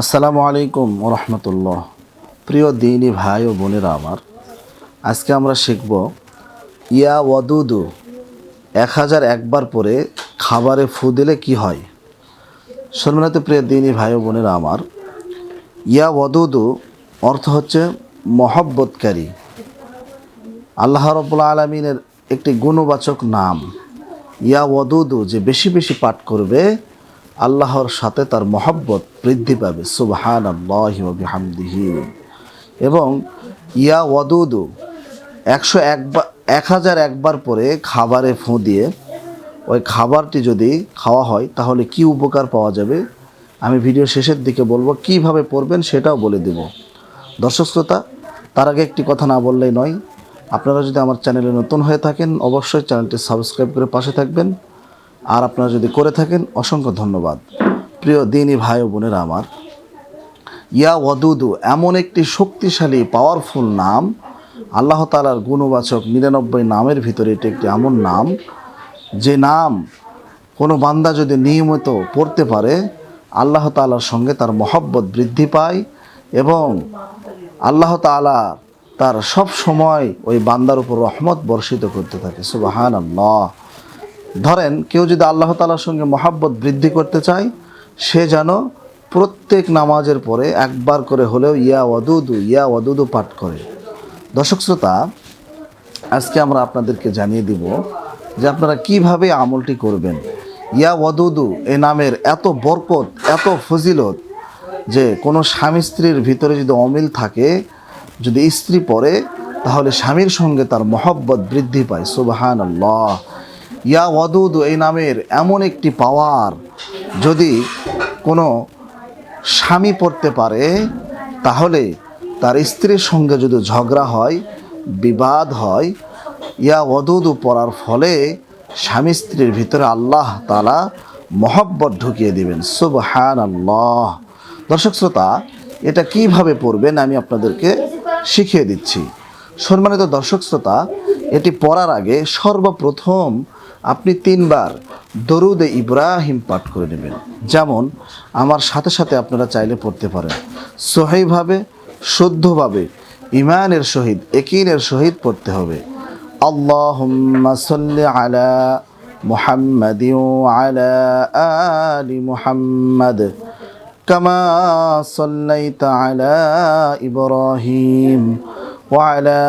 আসসালামু আলাইকুম রহমতুল্লাহ প্রিয় দিনী ভাই ও বোনেরা আমার, আজকে আমরা শিখব ইয়া ওয়াদুদু, এক হাজার একবার পরে খাবারে ফু দিলে কি হয়? সম্মানিত প্রিয় দিনী ভাই ও বোনেরা আমার, ইয়া ওয়াদুদু অর্থ হচ্ছে মহব্বতকারী, আল্লাহ রব্বুল আলমিনের একটি গুণবাচক নাম। ইয়া ওয়াদুদু যে বেশি বেশি পাঠ করবে আল্লাহর সাথে তার মহব্বত বৃদ্ধি পাবে। সুবহান আল্লাহিহামদিহি এবং ইয়া ওয়াদুদু, একশো একবার এক হাজার একবার পরে খাবারে ফোঁ দিয়ে ওই খাবারটি যদি খাওয়া হয়, তাহলে কি উপকার পাওয়া যাবে? আমি ভিডিও শেষের দিকে বলব, কীভাবে পড়বেন সেটাও বলে দেব। দর্শক শ্রোতা, তার আগে একটি কথা না বললেই নয়, আপনারা যদি আমার চ্যানেলে নতুন হয়ে থাকেন, অবশ্যই চ্যানেলটি সাবস্ক্রাইব করে পাশে থাকবেন। আর আপনারা যদি করে থাকেন, অসংখ্য ধন্যবাদ। প্রিয় দিনী ভাই বোনেরা আমার, ইয়া ওয়াদুদু, এমন একটি শক্তিশালী পাওয়ারফুল নাম, আল্লাহ তালার গুণবাচক নিরানব্বই নামের ভিতরে এটি একটি এমন নাম, যে নাম কোনো বান্দা যদি নিয়মিত পড়তে পারে, আল্লাহ তালার সঙ্গে তার মহব্বত বৃদ্ধি পায় এবং আল্লাহ তালা তার সব সময় ওই বান্দার উপর রহমত বর্ষিত করতে থাকে। সুবাহান আল্লাহ ধরেন কেউ যদি আল্লাহ তালার সঙ্গে মহাব্বত বৃদ্ধি করতে চায়, সে যেন প্রত্যেক নামাজের পরে একবার করে হলেও ইয়া ওয়াদুদু ইয়া ওয়াদুদু পাঠ করে। দর্শক শ্রোতা, আজকে আমরা আপনাদেরকে জানিয়ে দিব যে আপনারা কীভাবে আমলটি করবেন। ইয়া ওয়াদুদু এ নামের এত বরকত, এত ফজিলত যে কোনো স্বামী স্ত্রীর ভিতরে যদি অমিল থাকে, যদি স্ত্রী পড়ে, তাহলে স্বামীর সঙ্গে তার মহব্বত বৃদ্ধি পায়। সুবাহান আল্লাহ ইয়া ওয়াদুদ, এই নামের এমন একটি পাওয়ার যদি কোনো স্বামী পড়তে পারে, তাহলে তার স্ত্রীর সঙ্গে যদি ঝগড়া হয়, বিবাদ হয়, ইয়া ওয়াদুদু পড়ার ফলে স্বামী স্ত্রীর ভিতরে আল্লাহ তালা মহব্বত ঢুকিয়ে দিবেন। সুবহান আল্লাহ দর্শক শ্রোতা, এটা কীভাবে পড়বেন আমি আপনাদেরকে শিখিয়ে দিচ্ছি। সম্মানিত দর্শক শ্রোতা, এটি পড়ার আগে সর্বপ্রথম আপনি তিনবার দরুদে ইব্রাহিম পাঠ করে নেবেন যেমন আমার সাথে সাথে আপনারা চাইলে পড়তে পারেন সহিভাবে শুদ্ধভাবে ইমানের সহিত একিনের সহিত পড়তে হবে আল্লাহুম্মা সাল্লি আলা মুহাম্মাদিন ওয়া আলা আলি মুহাম্মাদ كما صليت على إبراهيم وعلى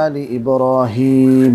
آل إبراهيم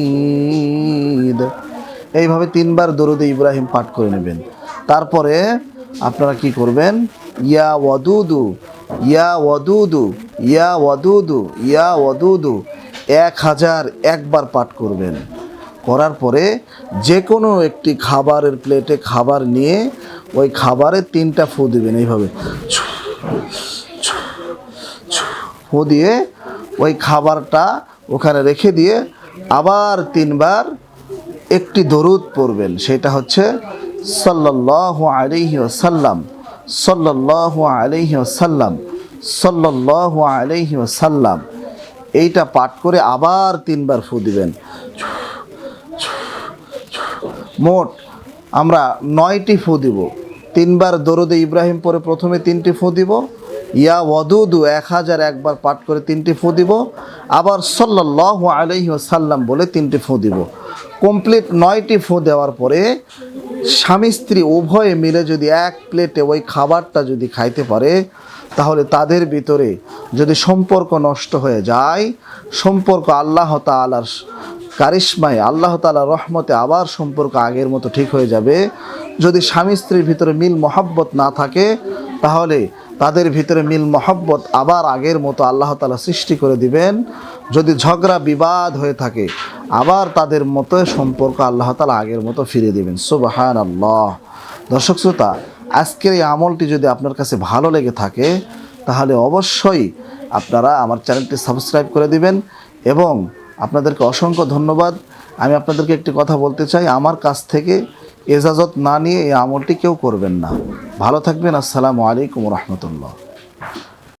এইভাবে তিনবার দরুদে ইব্রাহিম পাঠ করে নেবেন। তারপরে আপনারা কি করবেন? ইয়া ওয়াদুদু ইয়া ওয়াদুদু ইয়া ওয়াদুদু ইয়া ওয়াদুদু। এক হাজার একবার পাঠ করবেন। করার পরে যে কোনো একটি খাবারের প্লেটে খাবার নিয়ে ওই খাবারে তিনটা ফু দিবেন এইভাবে। ফু দিয়ে ওই খাবারটা ওখানে রেখে দিয়ে আবার তিনবার একটি দরুদ পড়বেন, সেটা হচ্ছে সাল্লাহ আলিহি সাল্লাম সাল্লাহ আলিহি সাল্লাম সাল্লাহ আলিহি সাল্লাম এইটা পাঠ করে আবার তিনবার ফু দিবেন। মোট আমরা নয়টি ফু দিব। তিনবার দরুদে ইব্রাহিম পরে প্রথমে তিনটি ফু দিব। ইয়া ওয়াদুদু, এক হাজার একবার পাঠ করে তিনটি ফু দিব। আবার সাল্লাহ আলহি সাল্লাম বলে তিনটি ফু দিব। কমপ্লিট নয়টি ফু দেওয়ার পরে স্বামী স্ত্রী উভয়ে মিলে যদি এক প্লেটে ওই খাবারটা যদি খাইতে পারে, তাহলে তাদের ভিতরে যদি সম্পর্ক নষ্ট হয়ে যায়, সম্পর্ক আল্লাহ তালার কারিশ্মায়, আল্লাহ তালা রহমতে আবার সম্পর্ক আগের মতো ঠিক হয়ে যাবে। যদি স্বামী স্ত্রীর ভিতরে মিল মহাব্বত না থাকে তাহলে তাদের ভিতরে মিল মহব্বত আবার আগের মতো আল্লাহ তালা সৃষ্টি করে দিবেন। যদি ঝগড়া, বিবাদ হয়ে থাকে, আবার তাদের মতো সম্পর্ক আল্লাহ তালা আগের মতো ফিরিয়ে দিবেন। সুবাহান আল্লাহ দর্শক শ্রোতা, আজকের এই আমলটি যদি আপনার কাছে ভালো লেগে থাকে, তাহলে অবশ্যই আপনারা আমার চ্যানেলটি সাবস্ক্রাইব করে দিবেন এবং আপনাদেরকে অসংখ্য ধন্যবাদ। আমি আপনাদেরকে একটি কথা বলতে চাই, আমার কাছ থেকে এজাজত না নিয়ে এই আমলটি কেউ করবেন না। ভালো থাকবেন। আসসালামু আলাইকুম রহমতুল্লাহ।